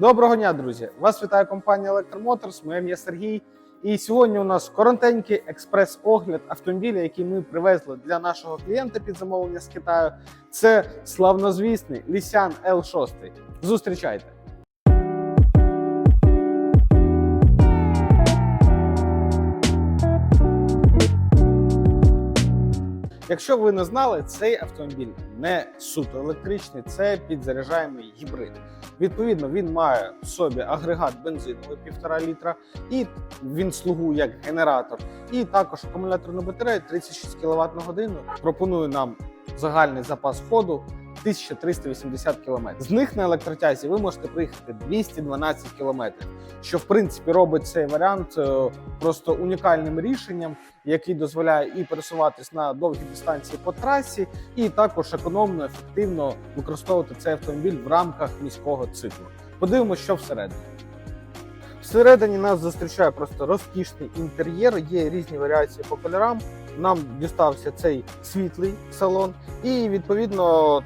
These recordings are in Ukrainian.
Доброго дня, друзі! Вас вітає компанія Electromotorz, Моє ім'я Сергій. І сьогодні у нас коротенький експрес-огляд автомобіля, який ми привезли для нашого клієнта під замовлення з Китаю. Це славнозвісний Лісян L6. Зустрічайте! Якщо ви не знали, цей автомобіль не суто електричний, це підзаряджаємий гібрид. Відповідно, він має в собі агрегат бензиновий 1,5 літра, і він слугує як генератор. І також акумуляторна батарея 36 кВт на годину пропонує нам загальний запас ходу 1380 км. З них на електротязі ви можете проїхати 212 км, що в принципі робить цей варіант е, просто унікальним рішенням, який дозволяє і пересуватись на довгі дистанції по трасі, і також економно, ефективно використовувати цей автомобіль в рамках міського циклу. Подивимося, що всередині. Всередині нас зустрічає просто розкішний інтер'єр, є різні варіації по кольорам. Нам дістався цей світлий салон, і відповідно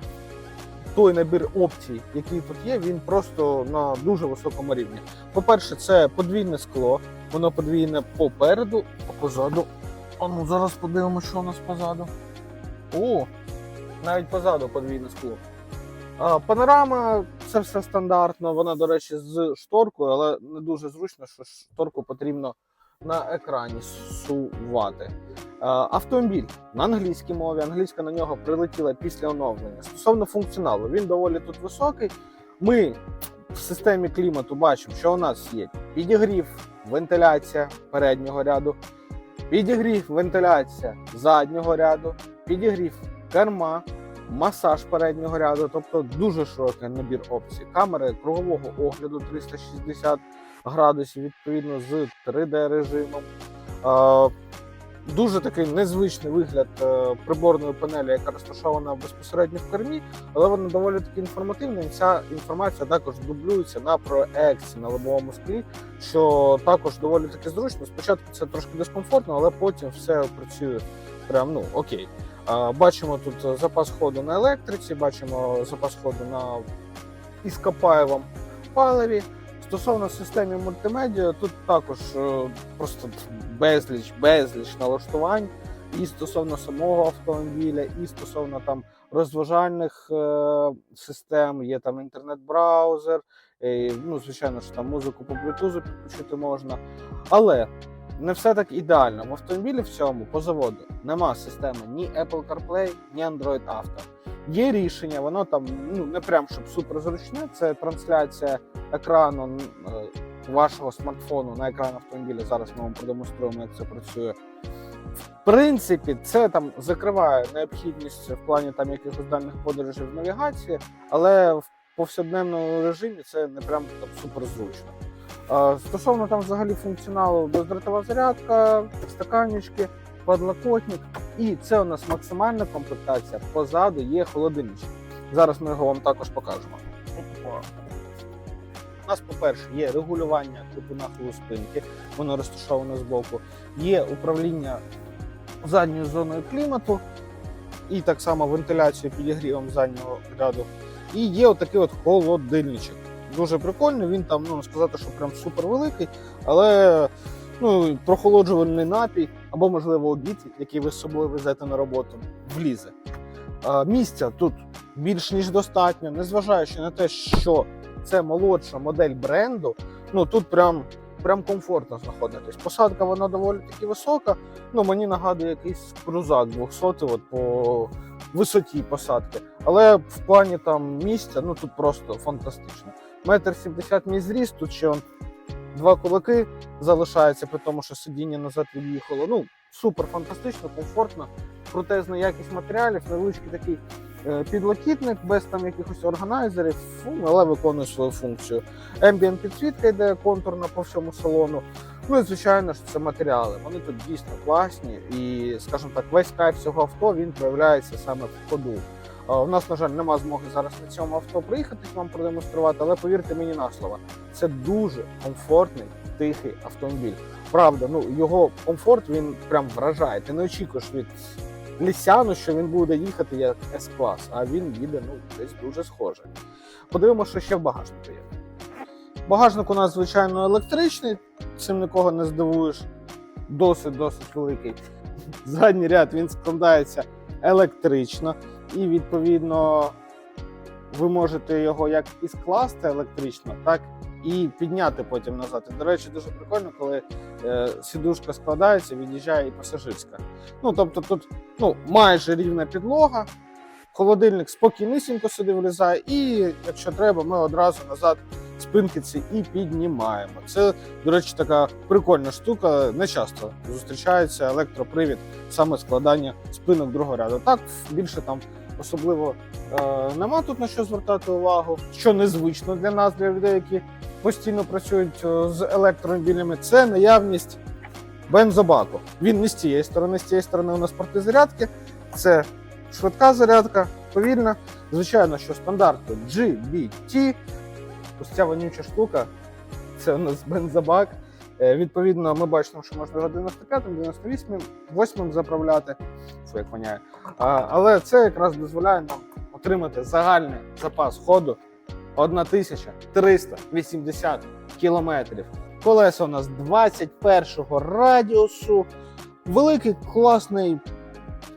той набір опцій, який тут є, він просто на дуже високому рівні. По-перше, це подвійне скло, воно подвійне попереду, а позаду. А ну зараз подивимося, що у нас позаду. О, навіть позаду подвійне скло. А, Панорама це все стандартно. Вона, до речі, з шторкою, але не дуже зручно, що шторку потрібно на екрані сувати. А, Автомобіль на англійській мові. Англійська на нього прилетіла після оновлення. Стосовно функціоналу, він доволі тут високий. Ми в системі клімату бачимо, що у нас є підігрів, вентиляція переднього ряду, підігрів, вентиляція заднього ряду, підігрів керма, масаж переднього ряду, тобто дуже широкий набір опцій. Камери кругового огляду 360 градусів відповідно з 3D режимом. Дуже такий незвичний вигляд е, приборної панелі, яка розташована безпосередньо в кермі, але вона доволі таки інформативна. І ця інформація також дублюється на проекції на лобовому склі, що також доволі таки зручно. Спочатку це трошки дискомфортно, але потім все працює прям ну окей. Бачимо тут запас ходу на електриці, бачимо запас ходу на іскопаєвому паливі. Стосовно системи мультимедіа, тут також е, просто безліч, безліч налаштувань і стосовно самого автомобіля, і стосовно там розважальних е, систем, є там інтернет-браузер, е, ну, звичайно ж там музику по блютузу підключити можна. Але не все так ідеально. В автомобілі в цьому по заводу нема системи ні Apple CarPlay, ні Android Auto. Є рішення, воно там ну не прям щоб супер зручне. Це трансляція екрану е, вашого смартфону на екран автомобіля. Зараз ми вам продемонструємо, як це працює. В принципі, це там закриває необхідність в плані там якихось дальних подорожей в навігації, але в повсякденному режимі це не прям там супер зручно. Е, Стосовно там взагалі функціоналу бездротова зарядка, стаканчики, подлокотник. І це у нас максимальна комплектація. Позаду є холодильничок. Зараз ми його вам також покажемо. У нас, по-перше, є регулювання типу нахилу спинки, воно розташоване збоку, є управління задньою зоною клімату, і так само вентиляцією підігрівом заднього ряду. І є отакий от холодильничок. Дуже прикольний, він там, ну сказати, що прям супер великий, але ну, прохолоджувальний напій або, можливо, обід, який ви з собою везете на роботу, влізе. А, місця тут більш ніж достатньо, незважаючи на те, що це молодша модель бренду, ну тут прям. Прям комфортно знаходитись. Посадка вона доволі таки висока. Ну мені нагадує якийсь крузак 200 от по висоті посадки. Але в плані там місця, ну тут просто фантастично. Метр сімдесят мій зріст, тут ще он два кулаки залишаються, при тому, що сидіння назад від'їхало. Ну, супер фантастично, комфортно, крутезна якість матеріалів, невеличкий такий е, підлокітник без там якихось органайзерів, але виконує свою функцію. Ambient підсвітка йде контурна по всьому салону. Ну і звичайно ж це матеріали. Вони тут дійсно класні, і, скажімо так, весь кайф цього авто він проявляється саме в ходу. У нас, на жаль, нема змоги зараз на цьому авто приїхати вам продемонструвати, але повірте мені на слово, це дуже комфортний, тихий автомобіль. Правда, ну його комфорт він прям вражає. Ти не очікуєш від Лісяну, що він буде їхати як С-клас, а він їде ну десь дуже схоже. Подивимося, що ще в багажнику є. Багажник у нас, звичайно, електричний, цим нікого не здивуєш. Досить досить великий. Задній ряд він складається електрично, і відповідно ви можете його як і скласти електрично, так і підняти потім назад. І, до речі, дуже прикольно, коли е, сідушка складається, від'їжджає і пасажирська. Ну тобто тут ну, майже рівна підлога, холодильник спокійнісінько сюди влізає, і якщо треба, ми одразу назад спинки ці і піднімаємо. Це, до речі, така прикольна штука. Не часто зустрічається електропривід, саме складання спинок другого ряду. Так більше там особливо е, нема тут на що звертати увагу. Що незвично для нас, для людей, які постійно працюють е, з електромобілями, це наявність бензобаку. Він не з цієї сторони, з цієї сторони у нас порти зарядки. Це швидка зарядка, повільна. Звичайно, що стандарту GBT. Ось ця вонюча штука. Це у нас бензобак. Е, Відповідно, ми бачимо, що можна його 95 98 8 заправляти. Фу, як воняє. Але це якраз дозволяє нам отримати загальний запас ходу 1380 кілометрів. Колеса у нас 21-го радіусу, великий класний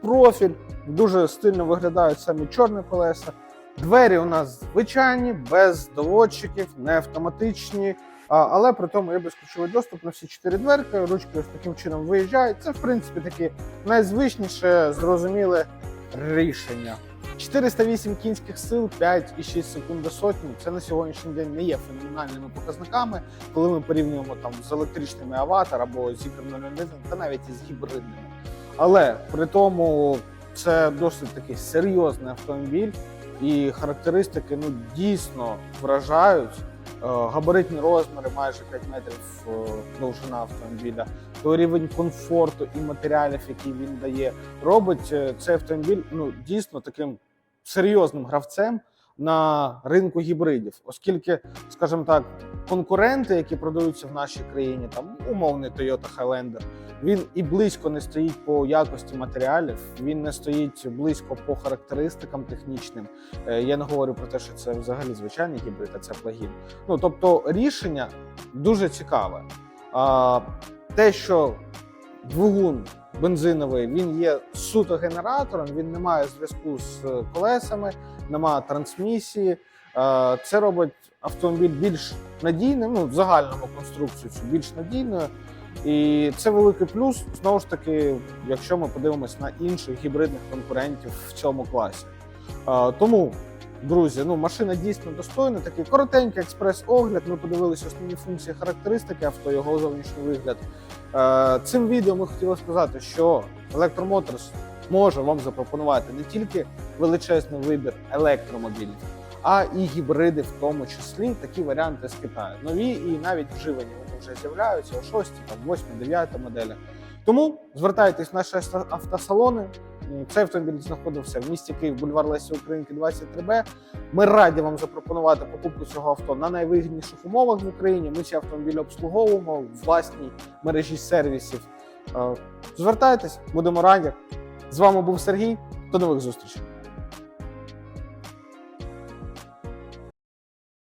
профіль, дуже стильно виглядають самі чорні колеса. Двері у нас звичайні, без доводчиків, не автоматичні, але при тому є безключовий доступ на всі чотири дверки. Ручки ось таким чином виїжджають. Це, в принципі, таке найзвичніше, зрозуміле рішення. 408 кінських сил, 5,6 секунд до сотні. Це на сьогоднішній день не є феноменальними показниками, коли ми порівнюємо там з електричними аватар або з гіпернолюдними, та навіть із гібридними. Але при тому це досить такий серйозний автомобіль, і характеристики ну дійсно вражають. Е, Габаритні розміри майже 5 метрів е, довжина автомобіля, то рівень комфорту і матеріалів, які він дає, робить е, цей автомобіль ну дійсно таким серйозним гравцем на ринку гібридів, оскільки, скажімо так, конкуренти, які продаються в нашій країні, там умовний Toyota Highlander, він і близько не стоїть по якості матеріалів, він не стоїть близько по характеристикам технічним. Е, Я не говорю про те, що це взагалі звичайний гібрид, а це плагін. Ну тобто рішення дуже цікаве. А, те, що двигун бензиновий він є суто генератором, він не має зв'язку з е, колесами, немає трансмісії. Е, Це робить автомобіль більш надійним, ну в загальному конструкцію більш надійною. І це великий плюс. Знову ж таки, якщо ми подивимось на інших гібридних конкурентів в цьому класі. Е, Тому, друзі, ну машина дійсно достойна. Такий коротенький експрес-огляд. Ми подивилися основні функції, характеристики авто, його зовнішній вигляд. Е, Цим відео ми хотіли сказати, що електромоторс може вам запропонувати не тільки величезний вибір електромобілів, а і гібриди, в тому числі такі варіанти з Китаю. Нові і навіть вживані вони вже з'являються о 6, 8, 9 моделях. Тому звертайтесь в наші автосалони. Цей автомобіль знаходився в місті Київ, бульвар Лесі Українки, 23Б. Ми раді вам запропонувати покупку цього авто на найвигідніших умовах в Україні. Ми ці автомобілі обслуговуємо в власній мережі сервісів. Е, Звертайтесь, будемо раді. З вами був Сергій. До нових зустрічей.